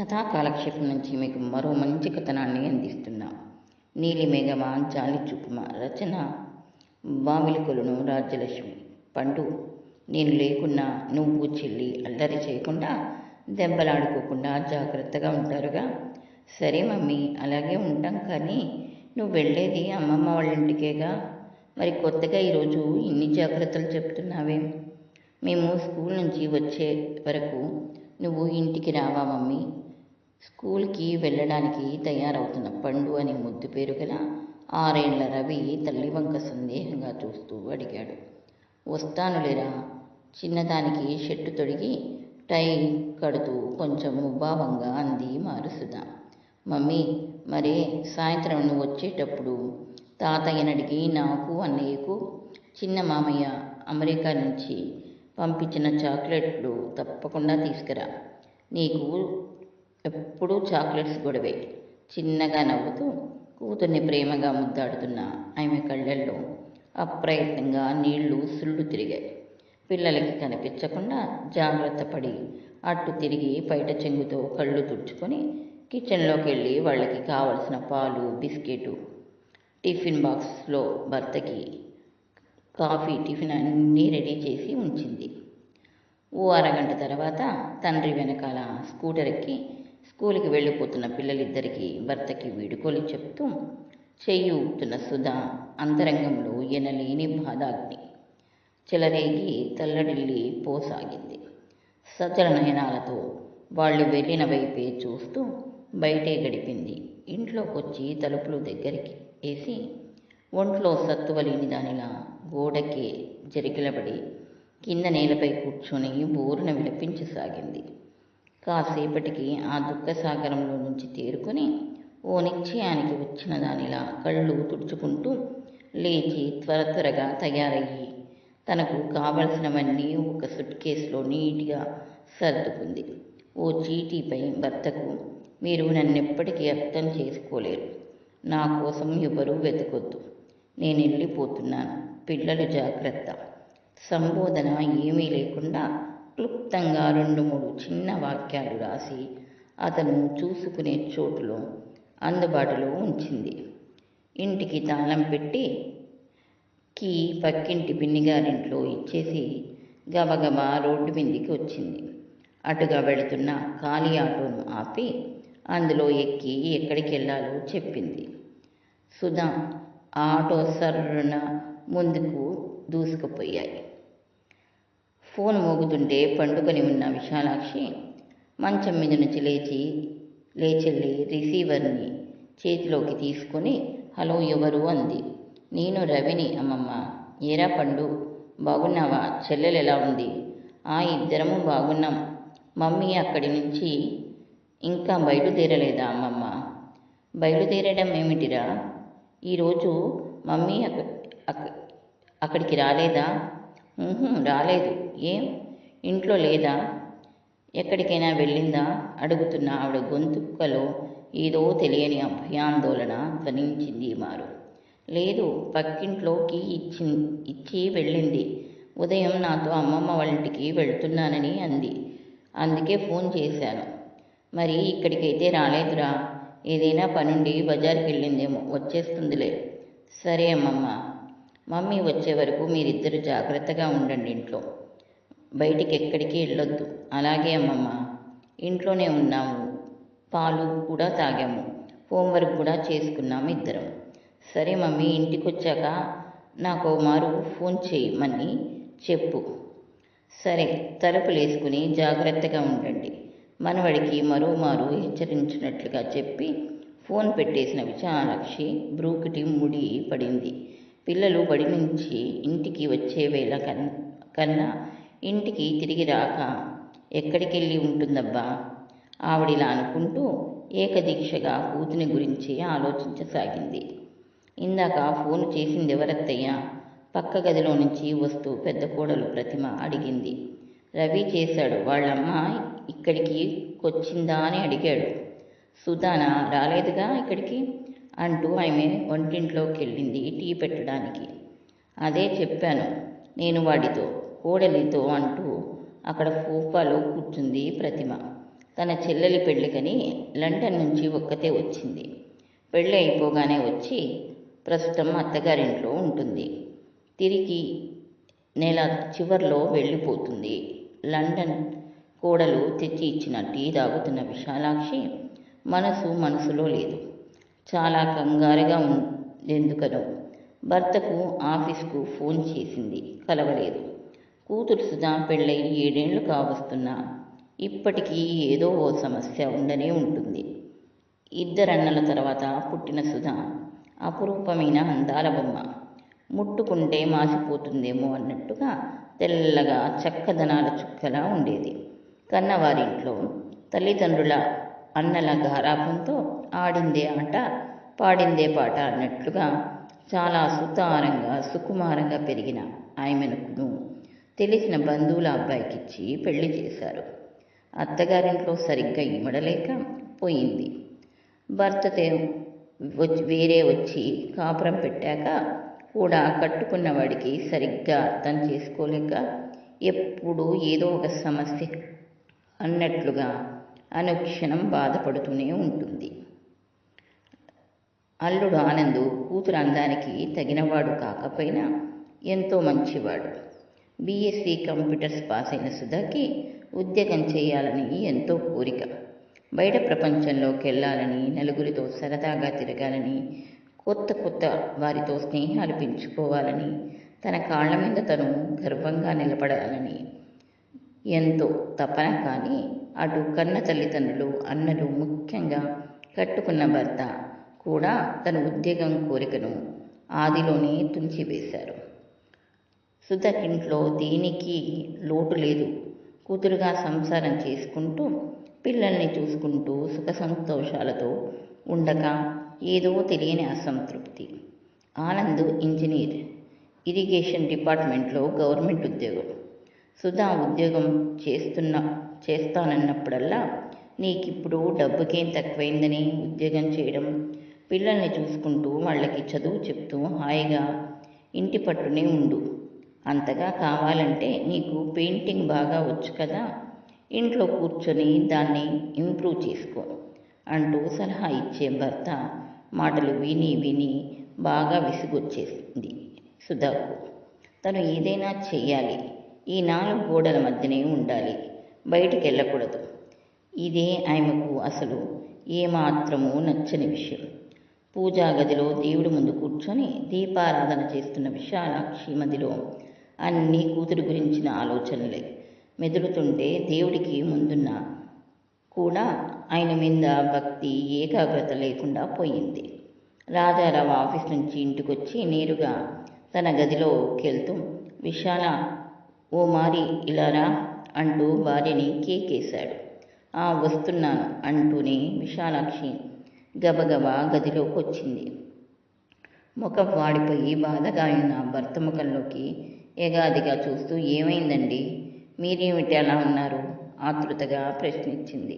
కథా కాలక్షేపం నుంచి మీకు మరో మంచి కథనాన్ని అందిస్తున్నాం. నీలి మేఘమాంచాలి జాలి రచన రచన వామిలికొలను రాజ్యలక్ష్మి. పండు నేను లేకున్నా నువ్వు చెల్లి అల్లరి చేయకుండా దెబ్బలాడుకోకుండా జాగ్రత్తగా ఉంటారుగా. సరే మమ్మీ అలాగే ఉంటాం కానీ నువ్వు వెళ్ళేది అమ్మమ్మ వాళ్ళ ఇంటికేగా మరి కొత్తగా ఈరోజు ఇన్ని జాగ్రత్తలు చెప్తున్నావే? మేము స్కూల్ నుంచి వచ్చే వరకు నువ్వు ఇంటికి రావా మమ్మీ? స్కూల్కి వెళ్ళడానికి తయారవుతున్న పండు అని ముద్దు పేరు గల ఆరేళ్ళ రవి తల్లి వంక సందేహంగా చూస్తూ అడిగాడు. వస్తానులేరా చిన్నదానికి షర్టు తొడిగి టై కడుతూ కొంచెం ముభావంగా అంది మారుసుదా మమ్మీ మరే సాయంత్రం నువ్వు వచ్చేటప్పుడు తాతయ్యనడిగి నాకు అన్నయ్యకు చిన్న మామయ్య అమెరికా నుంచి పంపించిన చాక్లెట్లు తప్పకుండా తీసుకురా. నీకు ఎప్పుడూ చాక్లెట్స్ గొడవే. చిన్నగా నవ్వుతూ కూతుర్ని ప్రేమగా ముద్దాడుతున్న ఆమె కళ్ళల్లో అప్రయత్నంగా నీళ్ళు సుళ్ళు తిరిగాయి. పిల్లలకి కనిపించకుండా జాగ్రత్త పడి అట్టు తిరిగి బయట చెంగుతో కళ్ళు తుడుచుకొని కిచెన్లోకి వెళ్ళి వాళ్ళకి కావలసిన పాలు బిస్కెటు టిఫిన్ బాక్స్లో భర్తకి కాఫీ టిఫిన్ అన్నీ రెడీ చేసి ఉంచింది. ఓ అరగంట తర్వాత తండ్రి వెనకాల స్కూటర్ ఎక్కి స్కూల్కి వెళ్ళిపోతున్న పిల్లలిద్దరికీ భర్తకి వీడుకోలు చెప్తూ చెయ్యి ఊపుతున్న సుధా అంతరంగంలో ఎనలేని బాధాగ్ని. చెలరేగి తల్లడిల్లి పోసాగింది. సచల నయనాలతో వాళ్ళు వెళ్ళిన వైపే చూస్తూ బయటే గడిపింది. ఇంట్లోకొచ్చి తలుపులు దగ్గరికి వేసి ఒంట్లో సత్తువలేని దానిలా గోడకి జరిగిలబడి కింద నేలపై కూర్చొని బోరున విలపించసాగింది. కాసేపటికి ఆ దుఃఖ సాగరంలో నుంచి తేరుకొని ఓ నిశ్చయానికి వచ్చిన దానిలా కళ్ళు తుడుచుకుంటూ లేచి త్వర త్వరగా తయారయ్యి తనకు కావలసినవన్నీ ఒక సుట్ కేసులో నీట్గా సర్దుకుంది. ఓ చీటీపై భర్తకు మీరు నన్నెప్పటికీ అర్థం చేసుకోలేరు. నా కోసం ఎవరూ వెతకొద్దు. నేను వెళ్ళిపోతున్నాను పిల్లలు జాగ్రత్త. సంబోధన ఏమీ లేకుండా క్లుప్తంగా రెండు మూడు చిన్న వాక్యాలు రాసి అతను చూసుకునే చోటులో అందుబాటులో ఉంచింది. ఇంటికి తాళం పెట్టి కీ పక్కింటి పిన్నిగారింట్లో ఇచ్చేసి గబగబా రోడ్డు మీదికి వచ్చింది. అటుగా వెళుతున్న ఖాళీ ఆటోను ఆపి అందులో ఎక్కి ఎక్కడికి వెళ్ళాలో చెప్పింది. సుధా ఆటో సర్రున ముందుకు దూసుకుపోయాయి. ఫోన్ మోగుతుంటే పండుకొని ఉన్న విశాలాక్షి మంచం మీద నుంచి లేచి లేచెల్లి రిసీవర్ని చేతిలోకి తీసుకొని హలో ఎవరు? అంది. నేను రవిని అమ్మమ్మ. ఏరా పండు? బాగున్నావా? చెల్లెలు ఎలా ఉంది? ఆ ఇద్దరము బాగున్నాం. మమ్మీ అక్కడి నుంచి ఇంకా బయలుదేరలేదా అమ్మమ్మ? బయలుదేరడం ఏమిటిరా? ఈరోజు మమ్మీ అక్క అక్కడికి రాలేదా? రాలేదు. ఏం? ఇంట్లో లేదా? ఎక్కడికైనా వెళ్ళిందా? అడుగుతున్న ఆవిడ గొంతుక్కలో ఏదో తెలియని భయాందోళన ధ్వనించింది మారు. లేదు పక్కింట్లోకి ఇచ్చి ఇచ్చి వెళ్ళింది. ఉదయం నాతో అమ్మమ్మ వాళ్ళ ఇంటికి వెళ్తున్నానని అంది. అందుకే ఫోన్ చేశాను. మరి ఇక్కడికైతే రాలేదురా. ఏదైనా పనుండి బజార్కి వెళ్ళిందేమో వచ్చేస్తుందిలే. సరే అమ్మమ్మ. మమ్మీ వచ్చే వరకు మీరిద్దరు జాగ్రత్తగా ఉండండి ఇంట్లో. బయటికి ఎక్కడికి వెళ్ళొద్దు. అలాగే అమ్మమ్మ ఇంట్లోనే ఉన్నాము. పాలు కూడా తాగాము. హోంవర్క్ కూడా చేసుకున్నాము ఇద్దరం. సరే మమ్మీ ఇంటికి వచ్చాక నాకు మారు ఫోన్ చేయమని చెప్పు. సరే తలుపులు వేసుకుని జాగ్రత్తగా ఉండండి. మనవడికి మరోమారు హెచ్చరించినట్లుగా చెప్పి ఫోన్ పెట్టేసిన విశాలాక్షి బ్రూకిటి ముడి పడింది పిల్లలు బడి నుంచి ఇంటికి వచ్చే వేళ కన్ కన్నా ఇంటికి తిరిగి రాక ఎక్కడికి వెళ్ళి ఉంటుందబ్బా? ఆవిడిలా అనుకుంటూ ఏకదీక్షగా కూతుని గురించి ఆలోచించసాగింది. ఇందాక ఫోన్ చేసింది ఎవరత్తయ్య పక్క గదిలో నుంచి వస్తూ పెద్ద కోడలు ప్రతిమ అడిగింది. రవి చేశాడు. వాళ్ళమ్మ ఇక్కడికి వచ్చిందా అని అడిగాడు. సుధానా రాలేదుగా ఇక్కడికి? అంటూ ఆమె వంటింట్లోకి వెళ్ళింది టీ పెట్టడానికి. అదే చెప్పాను నేను వాడితో కోడలితో అంటూ అక్కడ సోఫాలో కూర్చుంది ప్రతిమ. తన చెల్లెలి పెళ్ళికని లండన్ నుంచి ఒక్కతే వచ్చింది. పెళ్ళి అయిపోగానే వచ్చి ప్రస్తుతం అత్తగారింట్లో ఉంటుంది. తిరిగి నెల చివర్లో వెళ్ళిపోతుంది. లండన్ కోడలు తెచ్చి ఇచ్చిన టీ తాగుతున్న విశాలాక్షి మనసు మనసులో లేదు. చాలా కంగారుగా ఎందుకనో. భర్తకు ఆఫీస్కు ఫోన్ చేసింది. కలవలేదు. కూతురు సుధా పెళ్ళై ఏడేళ్ళు కావస్తున్నా. ఇప్పటికీ ఏదో ఓ సమస్య ఉండనే ఉంటుంది. ఇద్దరన్నల తర్వాత పుట్టిన సుధా అపురూపమైన అందాల బొమ్మ ముట్టుకుంటే మాసిపోతుందేమో అన్నట్టుగా తెల్లగా చక్కదనాల చుక్కలా ఉండేది. కన్నవారింట్లో తల్లిదండ్రుల అన్నల గారాభంతో ఆడిందే ఆట పాడిందే పాట అన్నట్లుగా చాలా సుతారంగా సుకుమారంగా పెరిగిన ఆమెను తెలిసిన బంధువుల అబ్బాయికిచ్చి పెళ్ళి చేశారు. అత్తగారింట్లో సరిగ్గా ఇమడలేక పోయింది. భర్తతో వచ్చి వేరే వచ్చి కాపురం పెట్టాక కూడా కట్టుకున్న వాడికి సరిగ్గా అర్థం చేసుకోలేక ఎప్పుడూ ఏదో ఒక సమస్య అన్నట్లుగా అనుక్షణం బాధపడుతూనే ఉంటుంది. అల్లుడు ఆనందు కూతురు అందానికి తగినవాడు కాకపోయినా ఎంతో మంచివాడు. బీఎస్సీ కంప్యూటర్స్ పాస్ అయిన సుధాకి ఉద్యోగం చేయాలని ఎంతో కోరిక. బయట ప్రపంచంలోకి వెళ్ళాలని నలుగురితో సరదాగా తిరగాలని కొత్త కొత్త వారితో స్నేహాలు పెంచుకోవాలని తన కాళ్ళ మీద తను గర్వంగా నిలబడాలని ఎంతో తపన కానీ అటు కన్న తల్లిదండ్రులు అన్నలు ముఖ్యంగా కట్టుకున్న భర్త కూడా తన ఉద్యోగం కోరికను ఆదిలోనే తుంచివేశారు. సుధకింట్లో దేనికి లోటు లేదు. కూతురుగా సంసారం చేసుకుంటూ పిల్లల్ని చూసుకుంటూ సుఖ సంతోషాలతో ఉండక ఏదో తెలియని అసంతృప్తి. ఆనంద్ ఇంజనీర్ ఇరిగేషన్ డిపార్ట్మెంట్లో గవర్నమెంట్ ఉద్యోగం సుధా ఉద్యోగం చేస్తున్న చేస్తానన్నప్పుడల్లా నీకిప్పుడు డబ్బుకేం తక్కువైందని ఉద్యోగం చేయడం పిల్లల్ని చూసుకుంటూ వాళ్ళకి చదువు చెప్తూ హాయిగా ఇంటి పట్టునే ఉండు. అంతగా కావాలంటే నీకు పెయింటింగ్ బాగా వచ్చు కదా ఇంట్లో కూర్చొని దాన్ని ఇంప్రూవ్ చేసుకో అంటూ సలహా ఇచ్చే భర్త మాటలు విని విని బాగా విసుగొచ్చేసింది సుధాకు. తను ఏదైనా చెయ్యాలి. ఈ నాలుగు గోడల మధ్యనే ఉండాలి. బయటికి వెళ్ళకూడదు. ఇదే ఆమెకు అసలు ఏమాత్రమూ నచ్చని విషయం. పూజా గదిలో దేవుడి ముందు కూర్చొని దీపారాధన చేస్తున్న విశాలాక్షి మదిలో అన్ని కూతురు గురించిన ఆలోచనలే మెదులుతుంటే దేవుడికి ముందున్న కూడా ఆయన మీద భక్తి ఏకాగ్రత లేకుండా పోయింది. రాజారావు ఆఫీస్ నుంచి ఇంటికొచ్చి నేరుగా తన గదిలోకి వెళ్తూ విశాల ఓ మారి ఇలారా అంటూ భార్యని కేకేశాడు. ఆ వస్తున్నాను అంటూనే విశాలాక్షి గబగబా గదిలోకి వచ్చింది ముఖం వాడిపోయి బాధగా ఉన్న భర్త ముఖంలోకి ఏగాదిగా చూస్తూ ఏమైందండి? మీరేమిటి అలా ఉన్నారు? ఆతృతగా ప్రశ్నించింది.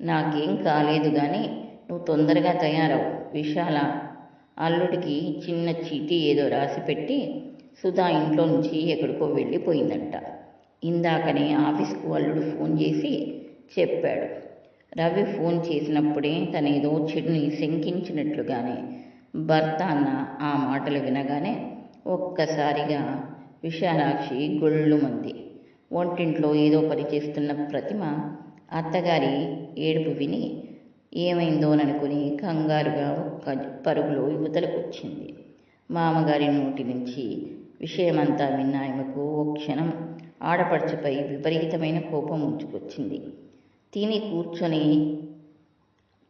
నాకేం కాలేదు కానీ నువ్వు తొందరగా తయారవు విశాల. అల్లుడికి చిన్న చీటీ ఏదో రాసి పెట్టి సుధా ఇంట్లో నుంచి ఎక్కడికో వెళ్ళిపోయిందంట. ఇందాకనే ఆఫీస్కు అల్లుడు ఫోన్ చేసి చెప్పాడు. రవి ఫోన్ చేసినప్పుడే తనేదో చెడుని శంకించినట్లుగానే భర్త అన్న ఆ మాటలు వినగానే ఒక్కసారిగా విశాలాక్షి గొళ్ళుమంది వంటింట్లో ఏదో పని చేస్తున్న ప్రతిమ అత్తగారి ఏడుపు విని ఏమైందోననుకుని కంగారుగా ఒక్క పరుగులో యువతలకు వచ్చింది. మామగారి నోటి నుంచి విషయమంతా విన్న ఆమెకు ఓ క్షణం ఆడపడుచుపై విపరీతమైన కోపం ఉంచుకొచ్చింది తిని కూర్చొని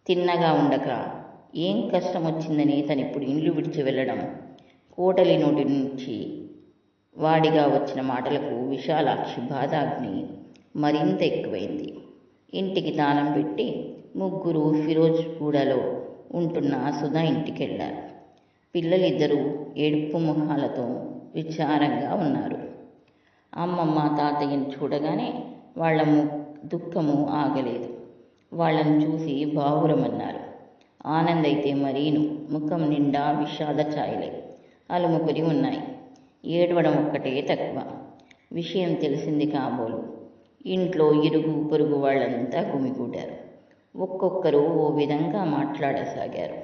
తిన్నగా ఉండక ఏం కష్టం వచ్చిందని తనిప్పుడు ఇండ్లు విడిచి వెళ్ళడం కోటలి నోటి నుంచి వాడిగా వచ్చిన మాటలకు విశాలాక్షి బాధాగ్ని మరింత ఎక్కువైంది. ఇంటికి దానం పెట్టి ముగ్గురు ఫిరోజ్గూడలో ఉంటున్న సుధా ఇంటికెళ్ళారు. పిల్లలిద్దరూ ఏడుపు ముఖాలతో విచారంగా ఉన్నారు. అమ్మమ్మ తాతయ్యను చూడగానే వాళ్ళ దుఃఖము ఆగలేదు. వాళ్ళని చూసి బావురమన్నారు. ఆనందైతే మరీను. ముఖం నిండా విషాద ఛాయలే. అలుముకుని ఉన్నాయి. ఏడవడం ఒక్కటే తక్కువ. విషయం తెలిసింది కాబోలు. ఇంట్లో ఇరుగు పొరుగు వాళ్ళంతా గుమిగూడారు. ఒక్కొక్కరు ఓ విధంగా మాట్లాడసాగారు.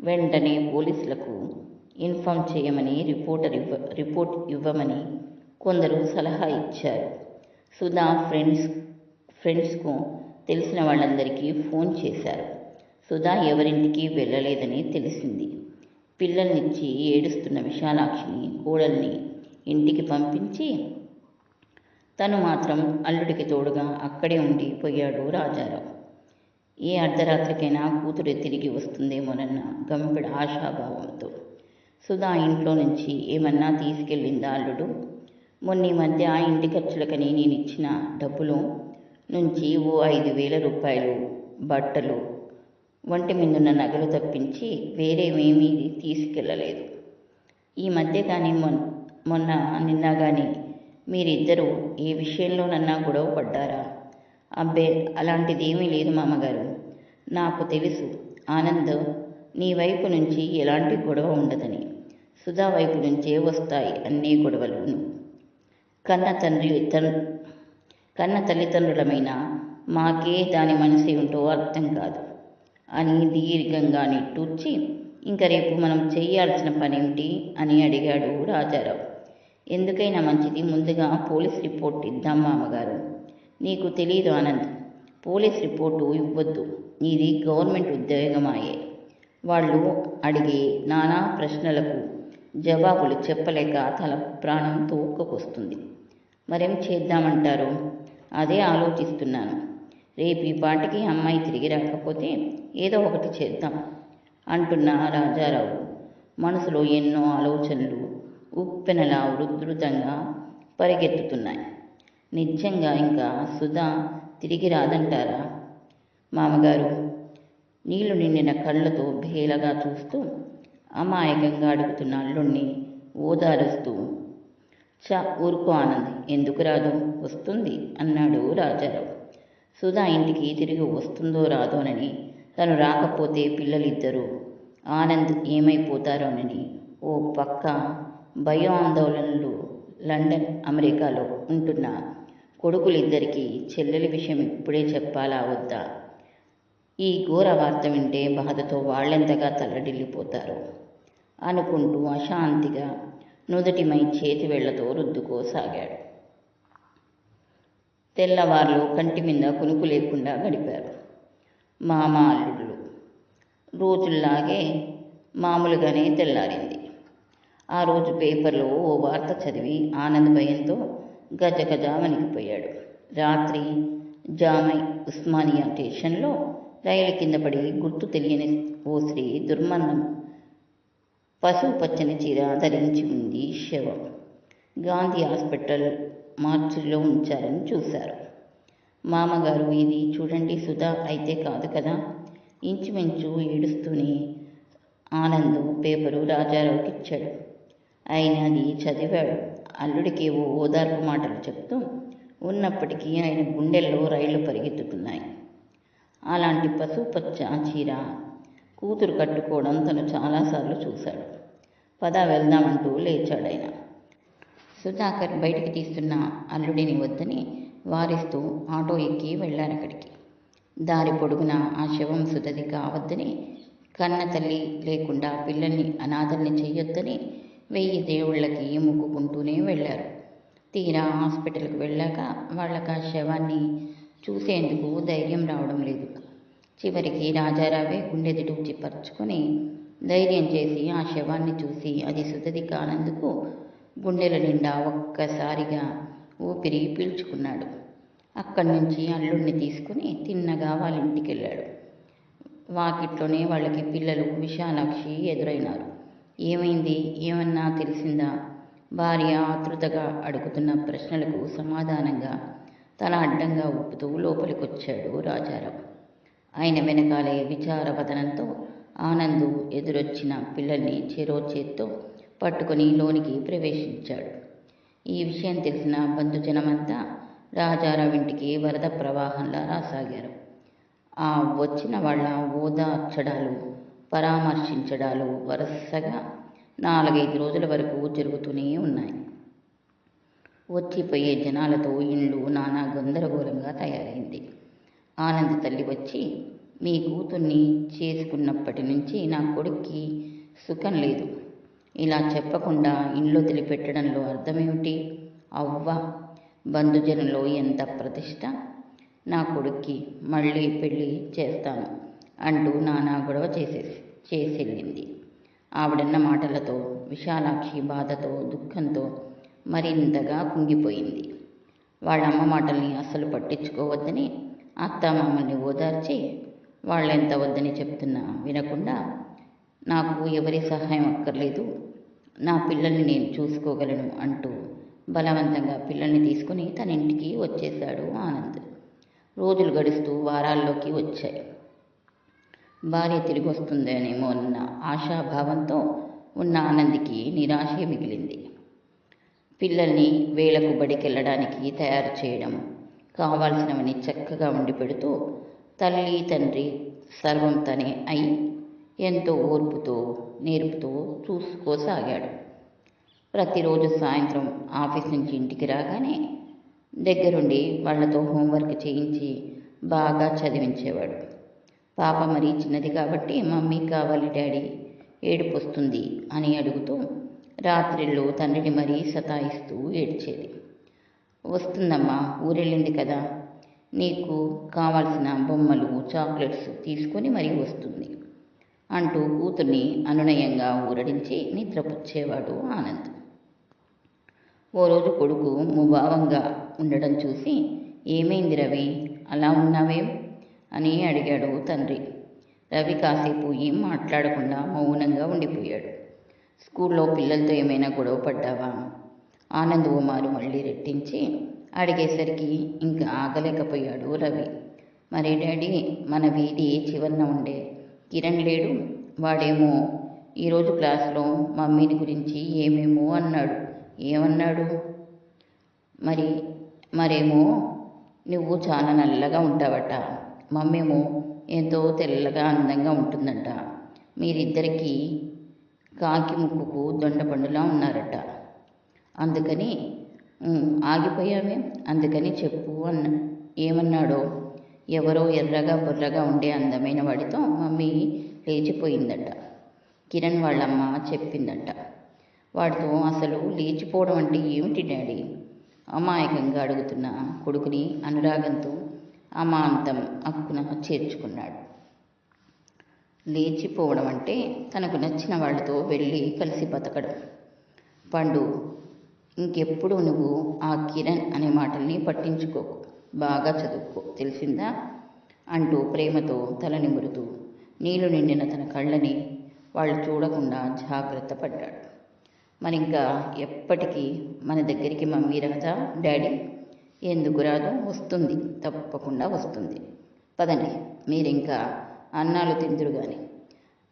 వెంటనే పోలీసులకు ఇన్ఫామ్ చేయమని రిపోర్టర్ ఇవ్వ రిపోర్ట్ ఇవ్వమని కొందరు సలహా ఇచ్చారు. సుధా ఫ్రెండ్స్ ఫ్రెండ్స్కు తెలిసిన వాళ్ళందరికీ ఫోన్ చేశారు. సుధా ఎవరింటికి వెళ్ళలేదని తెలిసింది. పిల్లల్నిచ్చి ఏడుస్తున్న విశాలాక్షిని కోడల్ని ఇంటికి పంపించి తను మాత్రం అల్లుడికి తోడుగా అక్కడే ఉండి పోయాడు రాజారావు. ఏ అర్ధరాత్రికైనా కూతురు తిరిగి వస్తుందేమోనన్న గంపెడ ఆశాభావంతో. సుధా ఇంట్లో నుంచి ఏమన్నా తీసుకెళ్ళిందా అల్లుడు? మొన్న ఈ మధ్య ఆ ఇంటి ఖర్చులకని నేను ఇచ్చిన డబ్బులు నుంచి ఓ ఐదు వేల రూపాయలు బట్టలు వంటి మీదున్న నగలు తప్పించి వేరేమేమీ తీసుకెళ్ళలేదు ఈ మధ్య కానీ మొన్ మొన్న నిన్న కానీ మీరిద్దరూ ఏ విషయంలోనన్నా గొడవ పడ్డారా? అబ్బే అలాంటిదేమీ లేదు మామగారు. నాకు తెలుసు ఆనంద్ నీ వైపు నుంచి ఎలాంటి గొడవ ఉండదని. సుధా వైపు నుంచే వస్తాయి అన్ని గొడవలు. కన్న తండ్రి తన్ కన్న తల్లిదండ్రులమైన మాకే దాని మనసు ఏమిటో అర్థం కాదు. అని దీర్ఘంగా నిట్టూర్చి ఇంకా రేపు మనం చేయాల్సిన పనేమిటి అని అడిగాడు రాజారావు. ఎందుకైనా మంచిది ముందుగా పోలీస్ రిపోర్ట్ ఇద్దాం మామగారు. నీకు తెలియదు ఆనంద్ పోలీస్ రిపోర్టు ఇవ్వద్దు. నీది గవర్నమెంట్ ఉద్యోగమాయే. వాళ్ళు అడిగే నానా ప్రశ్నలకు జవాబులు చెప్పలేక తల ప్రాణం తోక్కొస్తుంది మరేం చేద్దామంటారు? అదే ఆలోచిస్తున్నాను. రేపు ఈ పాటికి అమ్మాయి తిరిగి రాకపోతే ఏదో ఒకటి చేద్దాం అంటున్న రాజారావు. మనసులో ఎన్నో ఆలోచనలు ఉప్పెనలా ఉధృతంగా పరిగెత్తుతున్నాయి. నిజంగా ఇంకా సుధా తిరిగి రాదంటారా? మామగారు నీళ్ళు నిండిన కళ్ళతో భేలగా చూస్తూ అమాయకంగా అడుగుతున్న అల్లుణ్ణి ఓదారుస్తూ చా ఊరుకో ఆనంద్ ఎందుకు రాదు? వస్తుంది అన్నాడు రాజారావు. సుధా ఇంటికి తిరిగి వస్తుందో రాదోనని తను రాకపోతే పిల్లలిద్దరూ ఆనంద్ ఏమైపోతారోనని ఓ పక్క భయాందోళనలు లండన్ అమెరికాలో ఉంటున్న కొడుకులిద్దరికీ చెల్లెలి విషయం ఇప్పుడే చెప్పాలా వద్దా? ఈ ఘోర వార్త వింటే బాధతో వాళ్ళెంతగా తల్లడిల్లిపోతారో అనుకుంటూ అశాంతిగా నుదుటిమై చేతి వేళ్ళతో రుద్దుకోసాగాడు. తెల్లవార్లు కంటి మీద కునుకు లేకుండా గడిపారు. మామ అల్లుళ్ళు. రోజుల్లాగే మామూలుగానే తెల్లారింది. ఆ రోజు పేపర్లో ఓ వార్త చదివి ఆనంద్ భయంతో గజ గజ వణికిపోయాడు. రాత్రి జామై ఉస్మానియా స్టేషన్లో రైలు కింద పడి గుర్తు తెలియని ఓ స్త్రీ దుర్మరణం పసుపు పచ్చని చీర ధరించి ఉంది శవం. గాంధీ హాస్పిటల్ మార్చిలో ఉంచారని చూశారు. మామగారు ఇది చూడండి సుధా అయితే కాదు కదా? ఇంచుమించు ఏడుస్తూనే ఆనందు పేపరు రాజారావుకి ఇచ్చాడు. ఆయన అది చదివాడు. అల్లుడికి ఓ ఓదార్పు మాటలు చెప్తూ ఉన్నప్పటికీ ఆయన గుండెల్లో రైళ్ళు పరిగెత్తుతున్నాయి. అలాంటి పసుపచ్చ చీర కూతురు కట్టుకోవడం తను చాలాసార్లు చూశాడు. పద వెళ్దామంటూ లేచాడాయన. సుధాకర్ బయటికి తీస్తున్న అల్లుడిని వద్దని వారిస్తూ ఆటో ఎక్కి వెళ్ళారక్కడికి. దారి పొడుగున ఆ శవం సుధది కావద్దని కన్న తల్లి లేకుండా పిల్లల్ని అనాథల్ని చేయొద్దని వెయ్యి దేవుళ్ళకి మొక్కుకుంటూనే వెళ్ళారు. తీరా హాస్పిటల్కి వెళ్ళాక వాళ్ళకి ఆ శవాన్ని చూసేందుకు ధైర్యం రావడం లేదు. చివరికి రాజారావే గుండెది టూచి పరుచుకొని ధైర్యం చేసి ఆ శవాన్ని చూసి అది సుతది కానందుకు గుండెల నిండా ఒక్కసారిగా ఊపిరి పీల్చుకున్నాడు. అక్కడి నుంచి అల్లుడిని తీసుకుని తిన్నగా వాళ్ళ ఇంటికి వెళ్ళాడు వాకిట్లోనే వాళ్ళకి పిల్లలు విశాలాక్షి ఎదురైనారు. ఏమైంది? ఏమన్నా తెలిసిందా? భార్య ఆతృతగా అడుగుతున్న ప్రశ్నలకు సమాధానంగా తల అడ్డంగా ఊపుతూ లోపలికొచ్చాడు రాజారావు. ఆయన వెనకాలే విచారవదనంతో ఆనందు ఎదురొచ్చిన పిల్లల్ని చెరో చేత్తో పట్టుకొని లోనికి ప్రవేశించాడు. ఈ విషయం తెలిసిన బంధుజనమంతా రాజారావు ఇంటికి వరద ప్రవాహంలా రాసాగారు. ఆ వచ్చిన వాళ్ళ ఓదార్చడాలు పరామర్శించడాలు వరుసగా నాలుగైదు రోజుల వరకు జరుగుతూనే ఉన్నాయి. వచ్చిపోయే జనాలతో ఇండ్లు నానా గందరగోళంగా తయారైంది. ఆనంద తల్లి వచ్చి మీ కూతుర్ని చేసుకున్నప్పటి నుంచి నా కొడుక్కి సుఖం లేదు. ఇలా చెప్పకుండా ఇంట్లో తెలిపెట్టడంలో అర్థమేమిటి? అవ్వ బంధుజనంలో ఎంత ప్రతిష్ట? నా కొడుక్కి మళ్ళీ పెళ్ళి చేస్తాను అంటూ నానా గొడవ చేసే చేసెళ్ళింది ఆవిడన్న మాటలతో విశాలాక్షి బాధతో దుఃఖంతో మరింతగా కుంగిపోయింది. వాళ్ళమ్మ మాటల్ని అసలు పట్టించుకోవద్దని అత్త మామల్ని ఓదార్చి వాళ్ళెంత వద్దని చెప్తున్నా వినకుండా నాకు ఎవరి సహాయం అక్కర్లేదు. నా పిల్లల్ని నేను చూసుకోగలను అంటూ బలవంతంగా పిల్లల్ని తీసుకుని తన ఇంటికి వచ్చేశాడు ఆనంద్. రోజులు గడుస్తూ వారాల్లోకి వచ్చాయి. భార్య తిరిగి వస్తుందేనేమో అన్న ఆశాభావంతో ఉన్న ఆనంద్కి నిరాశ మిగిలింది. పిల్లల్ని వేళకు బడికెళ్ళడానికి తయారు చేయడం కావాల్సినవని చక్కగా వండి పెడుతూ తల్లి తండ్రి సర్వం తనే అయి ఎంతో ఓర్పుతో నేర్పుతూ చూసుకోసాగాడు. ప్రతిరోజు సాయంత్రం ఆఫీస్ నుంచి ఇంటికి రాగానే దగ్గరుండి వాళ్ళతో హోంవర్క్ చేయించి బాగా చదివించేవాడు. పాప మరీ చిన్నది కాబట్టి మమ్మీ కావాలి డాడీ ఏడుపు వస్తుంది అని అడుగుతూ రాత్రిళ్ళు తండ్రిని మరీ సతాయిస్తూ ఏడ్చేది. వస్తుందమ్మా ఊరెళ్ళింది కదా నీకు కావాల్సిన బొమ్మలు చాక్లెట్స్ తీసుకొని మరీ వస్తుంది అంటూ కూతుర్ని అనునయంగా ఊరడించి నిద్రపుచ్చేవాడు ఆనంద్. ఓ రోజు కొడుకు ముభావంగా ఉండడం చూసి ఏమైంది రవి? అలా ఉన్నావే? అని అడిగాడు తండ్రి. రవి కాసేపు ఏం మాట్లాడకుండా మౌనంగా ఉండిపోయాడు. స్కూల్లో పిల్లలతో ఏమైనా గొడవ పడ్డావా? ఆనంద్ ఓమారు మళ్ళీ రెట్టించి అడిగేసరికి ఇంకా ఆగలేకపోయాడు రవి. మరి డాడీ మన వీధి చివరన ఉండే? కిరణ్ లేడు. వాడేమో ఈరోజు క్లాస్లో మమ్మీని గురించి ఏమేమో అన్నాడు. ఏమన్నాడు? మరి మరేమో? నువ్వు చాలా నల్లగా ఉంటావట. మమ్మేమో ఎంతో తెల్లగా అందంగా ఉంటుందంట. మీరిద్దరికీ కాకి ముక్కుకు దొండపండులా ఉన్నారట. అందుకని ఆగిపోయామే అందుకని చెప్పు అన్న. ఏమన్నాడో? ఎవరో ఎర్రగా బుర్రగా ఉండే అందమైన వాడితో మమ్మీ లేచిపోయిందట. కిరణ్ వాళ్ళమ్మ చెప్పిందట. వాడితో అసలు లేచిపోవడం అంటే ఏమిటి డాడీ? అమాయకంగా అడుగుతున్న కొడుకుని అనురాగంతో అమాంతం అక్కున చేర్చుకున్నాడు. లేచిపోవడం అంటే తనకు నచ్చిన వాళ్ళతో వెళ్ళి కలిసి బతకడం. పండు ఇంకెప్పుడు నువ్వు ఆ కిరణ్ అనే మాటల్ని పట్టించుకోకు బాగా చదువుకో. తెలిసిందా? అంటూ ప్రేమతో తల నిమురుతూ నీళ్ళు నిండిన తన కళ్ళని వాళ్ళు చూడకుండా జాగ్రత్త పడ్డాడు. మరి ఇంకా ఎప్పటికీ మన దగ్గరికి మమ్మీ రాదా డాడీ? ఎందుకు రాదు? వస్తుంది. తప్పకుండా వస్తుంది. పదండి మీరింకా అన్నాలు తిందురు కానీ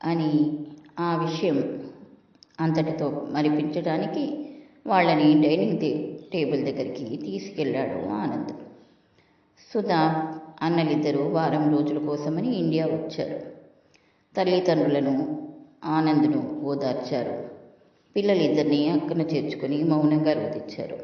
అని ఆ విషయం అంతటితో మరిపించడానికి వాళ్ళని డైనింగ్ టే టేబుల్ దగ్గరికి తీసుకెళ్ళాడు ఆనంద్. సుధా అన్నలిద్దరూ వారం రోజుల కోసమని ఇండియా వచ్చారు. తల్లిదండ్రులను ఆనంద్ను ఓదార్చారు. పిల్లలిద్దరినీ అక్కన చేర్చుకొని మౌనంగా రోధించారు.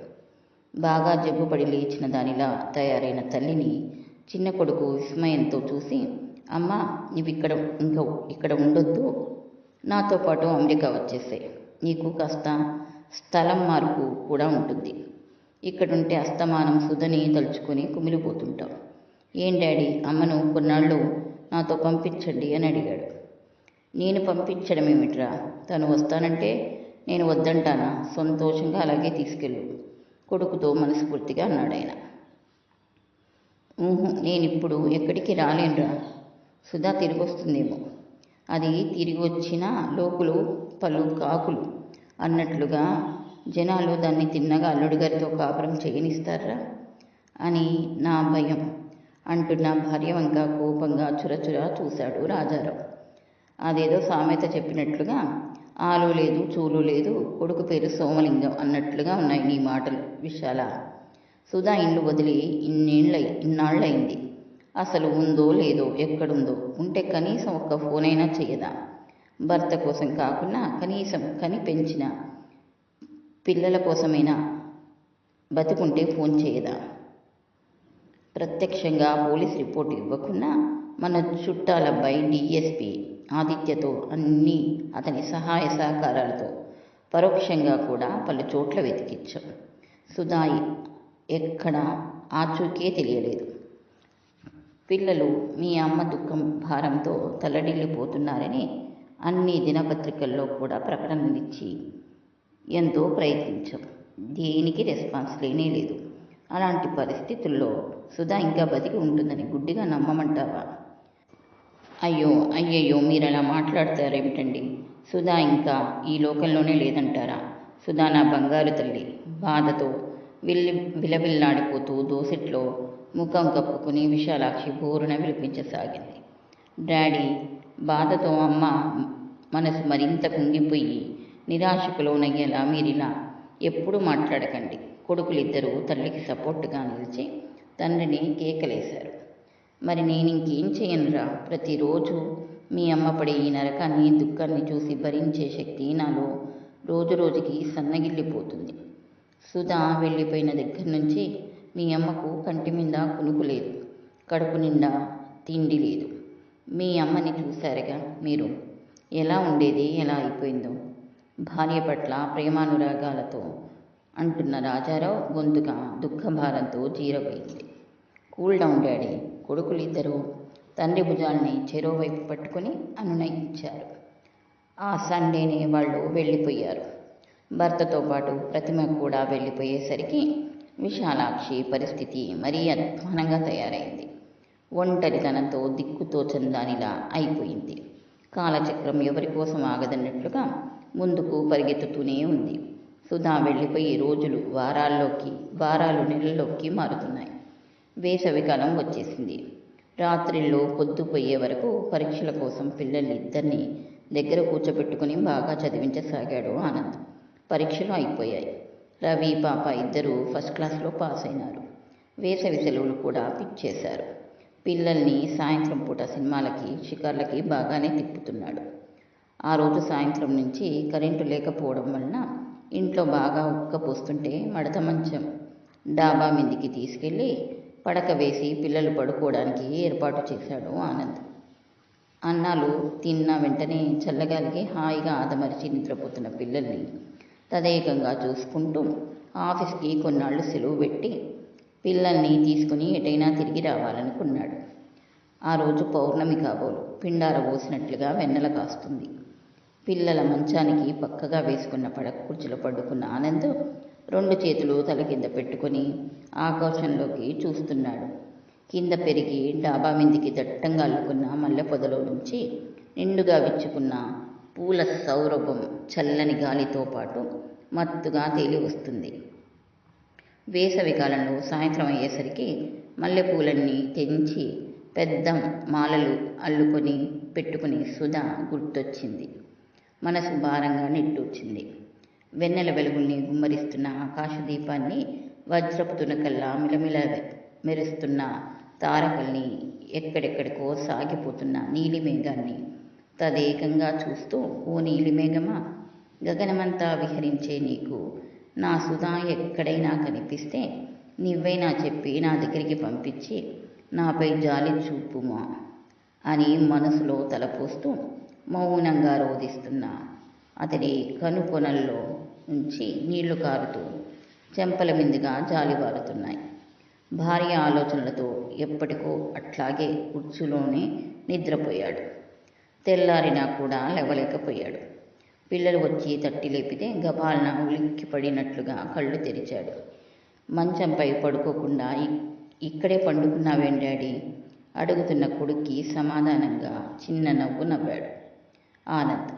బాగా జబ్బుపడి లేచిన దానిలా తయారైన తల్లిని చిన్న కొడుకు విస్మయంతో చూసి అమ్మ నీవిక్కడ ఇంకా ఇక్కడ ఉండొద్దు. నాతో పాటు అమెరికా వచ్చేసాయి. నీకు కాస్త స్థలం మార్పు కూడా ఉంటుంది. ఇక్కడుంటే అస్తమానం సుధని తలుచుకొని కుమిలిపోతుంటాం. ఏం డాడీ? అమ్మను కొన్నాళ్ళు నాతో పంపించండి అని అడిగాడు. నేను పంపించడం ఏమిట్రా తను వస్తానంటే నేను వద్దంటానా? సంతోషంగా అలాగే తీసుకెళ్ళు. కొడుకుతో మనస్ఫూర్తిగా అన్నాడు ఆయన. నేను ఇప్పుడు ఎక్కడికి రాలేనురా. సుధా తిరిగి వస్తుందేమో అది తిరిగి వచ్చిన లోకులు పలు కాకులు. అన్నట్లుగా జనాలు దాన్ని తిన్నగా అల్లుడి గారితో కాపురం చేయనిస్తారా? అని నా భయం అంటున్న భార్య వంక కోపంగా చురచురా చూశాడు రాజారావు. అదేదో సామెత చెప్పినట్లుగా ఆలు లేదు చూలు లేదు కొడుకు పేరు సోమలింగం అన్నట్లుగా ఉన్నాయి నీ మాటలు విశాల. సుధా ఇండ్లు వదిలి ఇన్నేళ్ళై ఇన్నాళ్ళయింది. అసలు ఉందో లేదో ఎక్కడుందో ఉంటే కనీసం ఒక్క ఫోన్ అయినా భర్త కోసం కాకుండా కనీసం కని పెంచిన పిల్లల కోసమైనా బతుకుంటే ఫోన్ చేయదా? ప్రత్యక్షంగా పోలీస్ రిపోర్ట్ ఇవ్వకుండా మన చుట్టాలబ్బాయి డిఎస్పి ఆదిత్యతో అన్ని అతని సహాయ సహకారాలతో పరోక్షంగా కూడా పలు చోట్ల వెతికించాం సుధాయి ఎక్కడ ఆచూకే తెలియలేదు. పిల్లలు మీ అమ్మ దుఃఖం భారంతో తల్లడిల్లిపోతున్నారని అన్ని దినపత్రికల్లో కూడా ప్రకటనలిచ్చి ఎంతో ప్రయత్నించాం. దేనికి రెస్పాన్స్ లేనే లేదు. అలాంటి పరిస్థితుల్లో సుధా ఇంకా బతికి ఉంటుందని గుడ్డిగా నమ్మమంటావా? అయ్యో అయ్యయ్యో మీరు అలా మాట్లాడతారేమిటండి? సుధా ఇంకా ఈ లోకంలోనే లేదంటారా? సుధా నా బంగారు తల్లి. బాధతో విల్లి విలవిల్లాడిపోతూ దోసిట్లో ముఖం కప్పుకుని విశాలాక్షి బోరున విలిపించసాగింది. డాడీ బాధతో అమ్మ మనసు మరింత కుంగిపోయి నిరాశకు లోనయ్యేలా మీరిలా ఎప్పుడు మాట్లాడకండి. కొడుకులిద్దరూ తల్లికి సపోర్టుగా నిలిచి తండ్రిని కేకలేశారు. మరి నేను ఇంకేం చేయనురా? ప్రతిరోజు మీ అమ్మ పడే ఈ నరకాన్ని దుఃఖాన్ని చూసి భరించే శక్తి నాలో రోజు రోజుకి సన్నగిల్లిపోతుంది. సుధా వెళ్ళిపోయిన దగ్గర నుంచి మీ అమ్మకు కంటి మీద కునుకు లేదు. కడుపు నిండా తిండి లేదు. మీ అమ్మని చూశారుగా మీరు. ఎలా ఉండేది? ఎలా అయిపోయిందో? భార్య పట్ల ప్రేమానురాగాలతో అంటున్న రాజారావు గొంతుగా దుఃఖభారంతో జీరపోయింది కూల్ డౌన్ డాడీ కొడుకులిద్దరూ తండ్రి భుజాల్ని చెరోవైపు పట్టుకుని అనునయించారు. ఆ సండేనే వాళ్ళు వెళ్ళిపోయారు. భర్తతో పాటు ప్రతిమ కూడా వెళ్ళిపోయేసరికి విశాలాక్షి పరిస్థితి మరీ అధ్వానంగా తయారైంది. ఒంటరితనంతో దిక్కుతోచందానిలా అయిపోయింది. కాలచక్రం ఎవరి కోసం ఆగదన్నట్లుగా ముందుకు పరిగెత్తుతూనే ఉంది. సుధా వెళ్ళిపోయి రోజులు వారాల్లోకి వారాలు నెలల్లోకి మారుతున్నాయి. వేసవికాలం వచ్చేసింది. రాత్రిల్లో పొద్దుపోయే వరకు పరీక్షల కోసం పిల్లల్ని ఇద్దరిని దగ్గర కూర్చోబెట్టుకుని బాగా చదివించసాగాడు ఆనంద్. పరీక్షలు అయిపోయాయి. రవి పాప ఇద్దరూ ఫస్ట్ క్లాస్లో పాస్ అయినారు వేసవి సెలవులు కూడా పిచ్చేశారు పిల్లల్ని సాయంత్రం పూట సినిమాలకి షికార్లకి బాగానే తిప్పుతున్నాడు. ఆ రోజు సాయంత్రం నుంచి కరెంటు లేకపోవడం వలన ఇంట్లో బాగా ఉక్కపోస్తుంటే మడత మంచం. డాబా మీదికి తీసుకెళ్ళి పడక వేసి పిల్లలు పడుకోవడానికి ఏర్పాటు చేశాడు ఆనంద్. అన్నాలు తిన్న వెంటనే చల్లగాలికి హాయిగా ఆదమరిచి నిద్రపోతున్న పిల్లల్ని తదేకంగా చూసుకుంటూ ఆఫీస్కి కొన్నాళ్ళు సెలవు పెట్టి పిల్లల్ని తీసుకుని ఎటైనా తిరిగి రావాలనుకున్నాడు. ఆ రోజు పౌర్ణమి కాబోలు పిండార పోసినట్లుగా వెన్నెల కాస్తుంది. పిల్లల మంచానికి పక్కగా వేసుకున్న పడక కుర్చీలో పడుకున్న ఆనంద్ రెండు చేతులు తల కింద పెట్టుకుని ఆకాశంలోకి చూస్తున్నాడు. కింద పెరిగి డాబా మీదికి దట్టంగా అల్లుకున్న మల్లె పొదలో నుంచి నిండుగా విచ్చుకున్న పూల సౌరభం చల్లని గాలితో పాటు మత్తుగా తేలి వస్తుంది. వేసవి కాలంలో సాయంత్రం అయ్యేసరికి మల్లెపూలన్నీ తెంచి పెద్ద మాలలు అల్లుకొని పెట్టుకుని సుధా గుర్తొచ్చింది. మనసు భారంగా నిట్టూర్చింది. వెన్నెల వెలుగుల్ని గుమ్మరిస్తున్న ఆకాశ దీపాన్ని వజ్రపు తునకల్లా మిలమిల మెరుస్తున్న తారకల్ని ఎక్కడెక్కడికో సాగిపోతున్న నీలిమేఘాన్ని తదేకంగా చూస్తూ ఓ నీలిమేఘమా గగనమంతా విహరించే నీకు నా సుధా ఎక్కడైనా కనిపిస్తే నువ్వైనా చెప్పి నా దగ్గరికి పంపించి నాపై జాలి చూపుమా అని మనసులో తలపోస్తూ మౌనంగా రోధిస్తున్న అతడి కనుకొనల్లో నుంచి నీళ్ళు కారుతూ చెంపల మీదుగా జాలివారుతున్నాయి భార్య ఆలోచనలతో ఎప్పటికో అట్లాగే కుర్చీలోనే నిద్రపోయాడు. తెల్లారినా కూడా లేవలేకపోయాడు. పిల్లలు వచ్చి తట్టి లేపితే గబాలన ఉలిక్కి పడినట్లుగా కళ్ళు తెరిచాడు. మంచంపై పడుకోకుండా ఇక్కడే పండుకున్నావేం డాడీ? అడుగుతున్న కొడుక్కి సమాధానంగా చిన్న నవ్వు నవ్వాడు. ఆనంద్.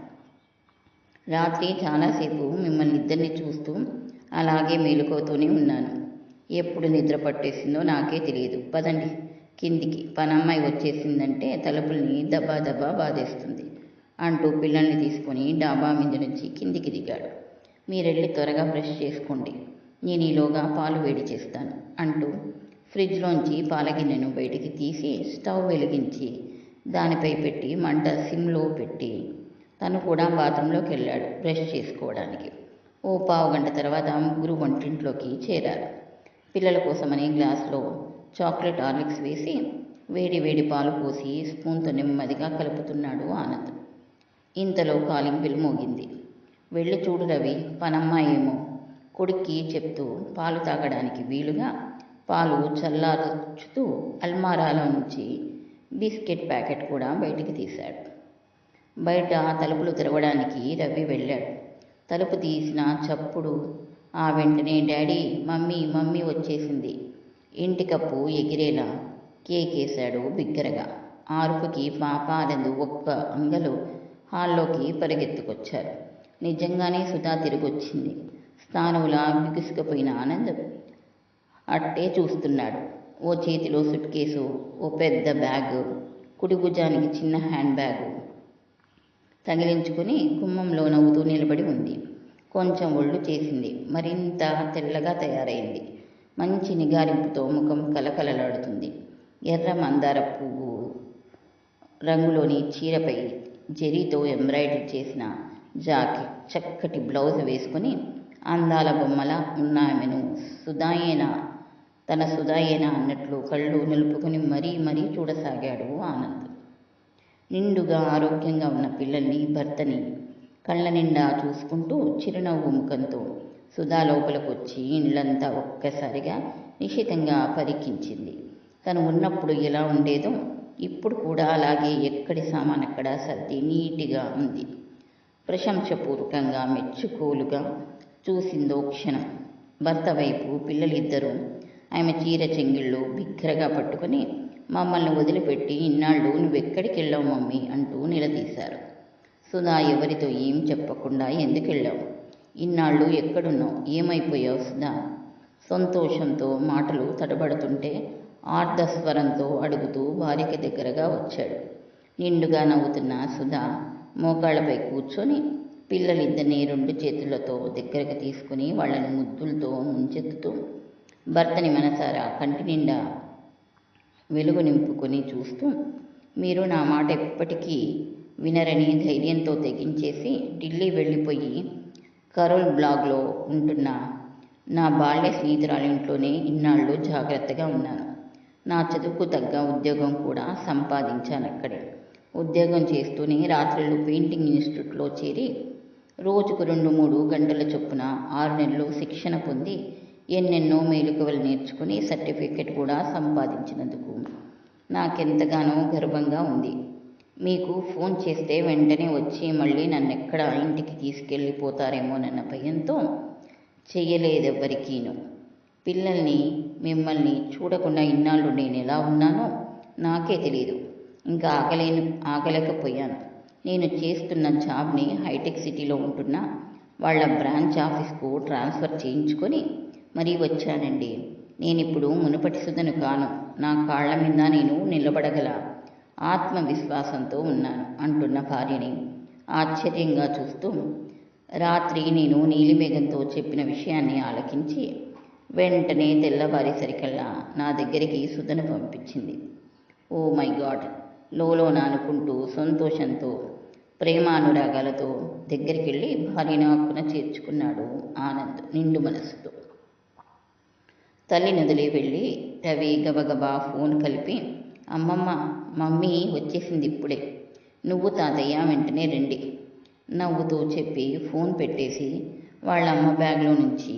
రాత్రి చాలాసేపు మిమ్మల్ని ఇద్దరిని చూస్తూ అలాగే మేలుకోతూనే ఉన్నాను. ఎప్పుడు నిద్ర పట్టేసిందో నాకే తెలియదు. పదండి. కిందికి పనమ్మాయి వచ్చేసిందంటే తలుపుల్ని దబా దబా బాధేస్తుంది. అంటూ పిల్లల్ని తీసుకొని డాబా మీద నుంచి కిందికి దిగాడు. మీరెళ్ళి త్వరగా బ్రష్ చేసుకోండి. నేను ఈలోగా పాలు వేడి చేస్తాను అంటూ ఫ్రిడ్జ్లోంచి పాలగిన్నెను బయటికి తీసి స్టవ్ వెలిగించి దానిపై పెట్టి మంట సిమ్లో పెట్టి తను కూడా బాత్రూంలోకి వెళ్ళాడు బ్రష్ చేసుకోవడానికి. ఓ పావు గంట తర్వాత ముగ్గురు వంటింట్లోకి చేరారు. పిల్లల కోసమని గ్లాస్లో చాక్లెట్ హార్లిక్స్ వేసి వేడి వేడి పాలు పోసి స్పూన్తో నెమ్మదిగా కలుపుతున్నాడు ఆనంద్. ఇంతలో కాలింగ్ బిల్ మోగింది. వెళ్ళి చూడు రవి పనమ్మాయేమో కొడుక్కి చెప్తూ పాలు తాగడానికి వీలుగా పాలు చల్లార్చుతూ అల్మారాలో నుంచి బిస్కెట్ ప్యాకెట్ కూడా బయటికి తీశాడు. బయట తలుపులు తెరవడానికి రవి వెళ్ళాడు. తలుపు తీసిన చప్పుడు ఆ వెంటనే డాడీ మమ్మీ మమ్మీ వచ్చేసింది. ఇంటి కప్పు ఎగిరేలా కేకేశాడు బిగ్గరగా. ఆరుపుకి పాప ఒక్క అంగలు హాల్లోకి పరిగెత్తుకొచ్చారు. నిజంగానే సుధా తిరిగొచ్చింది. స్థానువులా బిగుసుకుపోయిన ఆనందం. అట్టే చూస్తున్నాడు. ఓ చేతిలో సుట్ కేసు ఓ పెద్ద బ్యాగ్ కుడి భుజానికి చిన్న హ్యాండ్ బ్యాగు తగిలించుకుని గుమ్మంలో నవ్వుతూ నిలబడి ఉంది. కొంచెం ఒళ్ళు చేసింది. మరింత తెల్లగా తయారైంది. మంచి నిగారింపుతో ముఖం కలకలలాడుతుంది ఎర్ర మందార పువ్వు రంగులోని చీరపై జరీతో ఎంబ్రాయిడరీ చేసిన జాకెట్ చక్కటి బ్లౌజ్ వేసుకొని అందాల బొమ్మల ఉన్న ఆమెను తన సుధాయేనా అన్నట్లు కళ్ళు నిలుపుకొని మరీ మరీ చూడసాగాడు ఆనంద్. నిండుగా ఆరోగ్యంగా ఉన్న పిల్లల్ని భర్తని కళ్ళ నిండా చూసుకుంటూ చిరునవ్వు ముఖంతో సుధా లోపలికొచ్చి ఇండ్లంతా ఒక్కసారిగా నిశితంగా పరికించింది. తను ఉన్నప్పుడు ఎలా ఉండేదో ఇప్పుడు కూడా అలాగే ఎక్కడి సామాన్ అక్కడ సర్ది నీటిగా ఉంది. ప్రశంసపూర్వకంగా మెచ్చుకోలుగా చూసిందో క్షణం. భర్త వైపు పిల్లలిద్దరూ ఆమె చీర చెంగిళ్ళు బిగ్గరగా పట్టుకొని మమ్మల్ని వదిలిపెట్టి ఇన్నాళ్ళు నువ్వెక్కడికి వెళ్ళావు మమ్మీ అంటూ నిలదీశారు. సుధా ఎవరితో ఏం చెప్పకుండా ఎందుకు వెళ్ళావు ఇన్నాళ్ళు ఎక్కడున్నావు? ఏమైపోయావు సుధా? సంతోషంతో మాటలు తడబడుతుంటే ఆర్ధస్వరంతో అడుగుతూ భార్యకి దగ్గరగా వచ్చాడు. నిండుగా నవ్వుతున్న సుధా మోకాళ్ళపై కూర్చొని పిల్లలిద్దరిని రెండు చేతులతో దగ్గరకు తీసుకుని వాళ్ళని ముద్దులతో ముంచెత్తుతూ భర్తని మనసారా కంటి నిండా వెలుగు నింపుకొని చూస్తూ మీరు నా మాట ఎప్పటికీ వినరని ధైర్యంతో తెగించేసి ఢిల్లీ వెళ్ళిపోయి కరోల్ బ్లాగ్లో ఉంటున్న నా బాల్య స్నేహితురాలింట్లోనే ఇన్నాళ్ళు జాగ్రత్తగా ఉన్నాను. నా చదువుకు తగ్గ ఉద్యోగం కూడా సంపాదించాను అక్కడే. ఉద్యోగం చేస్తూనే రాత్రులు పెయింటింగ్ ఇన్స్టిట్యూట్లో చేరి రోజుకు రెండు మూడు గంటల చొప్పున ఆరు నెలలు శిక్షణ పొంది ఎన్నెన్నో మేలుకవలు నేర్చుకుని సర్టిఫికెట్ కూడా సంపాదించినందుకు నాకెంతగానో గర్వంగా ఉంది. మీకు ఫోన్ చేస్తే వెంటనే వచ్చి మళ్ళీ నన్ను ఎక్కడ ఇంటికి తీసుకెళ్ళిపోతారేమోనన్న భయంతో చేయలేదెవ్వరికీను పిల్లల్ని మిమ్మల్ని చూడకుండా ఇన్నాళ్ళు నేను ఎలా ఉన్నానో నాకే తెలియదు ఇంకా ఆగలేను ఆగలేకపోయాను నేను చేస్తున్న జాబ్ని హైటెక్ సిటీలో ఉంటున్న వాళ్ళ బ్రాంచ్ ఆఫీస్కు ట్రాన్స్ఫర్ చేయించుకొని మరీ వచ్చానండి. నేను ఇప్పుడు మునుపటి సుధను కాను. నా కాళ్ళ మీద నేను నిలబడగల ఆత్మవిశ్వాసంతో ఉన్నాను అంటున్న భార్యని ఆశ్చర్యంగా చూస్తూ రాత్రి నేను నీలిమేఘంతో చెప్పిన విషయాన్ని ఆలకించి వెంటనే తెల్లవారేసరికల్లా నా దగ్గరికి సుధను పంపించింది. Oh my god! లోలోన అనుకుంటూ సంతోషంతో ప్రేమానురాగాలతో దగ్గరికి వెళ్ళి భార్యను హక్కున చేర్చుకున్నాడు ఆనంద్ నిండు మనసుతో. తల్లి నదిలి వెళ్ళి రవి గబగబా ఫోన్ కలిపి అమ్మమ్మ మమ్మీ వచ్చేసింది ఇప్పుడే. నువ్వు తాతయ్య వెంటనే రండి. నవ్వుతూ చెప్పి ఫోన్ పెట్టేసి వాళ్ళ అమ్మ బ్యాగ్లో నుంచి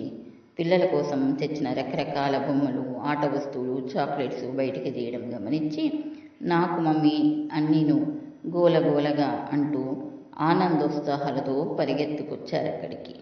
పిల్లల కోసం తెచ్చిన రకరకాల బొమ్మలు ఆట వస్తువులు చాక్లెట్స్ బయటికి తీయడం గమనించి నాకు మమ్మీ అన్నీను గోలగోలగా అంటూ ఆనందోత్సాహాలతో పరిగెత్తుకొచ్చారు అక్కడికి